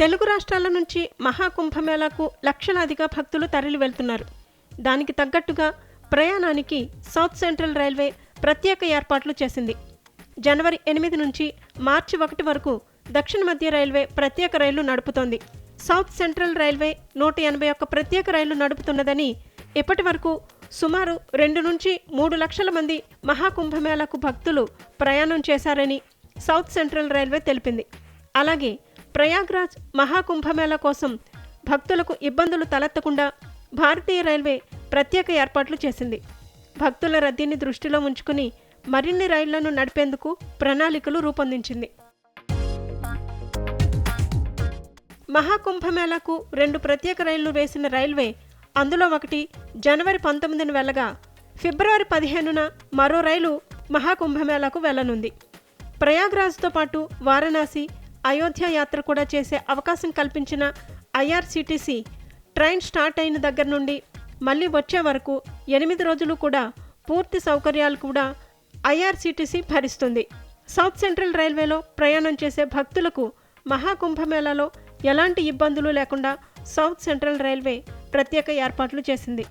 తెలుగు రాష్ట్రాల నుంచి మహాకుంభమేళాకు లక్షలాదిగా భక్తులు తరలి వెళ్తున్నారు దానికి తగ్గట్టుగా ప్రయాణానికి సౌత్ సెంట్రల్ రైల్వే ప్రత్యేక ఏర్పాట్లు చేసింది. జనవరి ఎనిమిది నుంచి మార్చి ఒకటి వరకు దక్షిణ మధ్య రైల్వే ప్రత్యేక రైళ్ళు నడుపుతోంది. సౌత్ సెంట్రల్ రైల్వే నూట ఎనభై ఒక్క ప్రత్యేక రైళ్ళు నడుపుతున్నదని ఇప్పటి వరకు సుమారు రెండు నుంచి మూడు లక్షల మంది మహాకుంభమేళాకు భక్తులు ప్రయాణం చేశారని సౌత్ సెంట్రల్ రైల్వే తెలిపింది. అలాగే ప్రయాగ్రాజ్ మహాకుంభమేళ కోసం భక్తులకు ఇబ్బందులు తలెత్తకుండా భారతీయ రైల్వే ప్రత్యేక ఏర్పాట్లు చేసింది. భక్తుల రద్దీని దృష్టిలో ఉంచుకుని మరిన్ని రైళ్ళను నడిపేందుకు ప్రణాళికలు రూపొందించింది. మహాకుంభమేళాకు రెండు ప్రత్యేక రైళ్ళు వేసిన రైల్వే అందులో ఒకటి జనవరి పంతొమ్మిదిన వెళ్ళగా ఫిబ్రవరి పదిహేనున మరో రైలు మహాకుంభమేళాకు వెళ్ళనుంది ప్రయాగ్రాజ్తో పాటు వారణాసి అయోధ్య యాత్ర కూడా చేసే అవకాశం కల్పించిన ఐఆర్సీటీసీ ట్రైన్ స్టార్ట్ అయిన దగ్గర నుండి మళ్ళీ వచ్చే వరకు ఎనిమిది రోజులు కూడా పూర్తి సౌకర్యాలు కూడా ఐఆర్సీటీసీ భరిస్తుంది. సౌత్ సెంట్రల్ రైల్వేలో ప్రయాణం చేసే భక్తులకు మహాకుంభమేళాలో ఎలాంటి ఇబ్బందులు లేకుండా సౌత్ సెంట్రల్ రైల్వే ప్రత్యేక ఏర్పాట్లు చేసింది.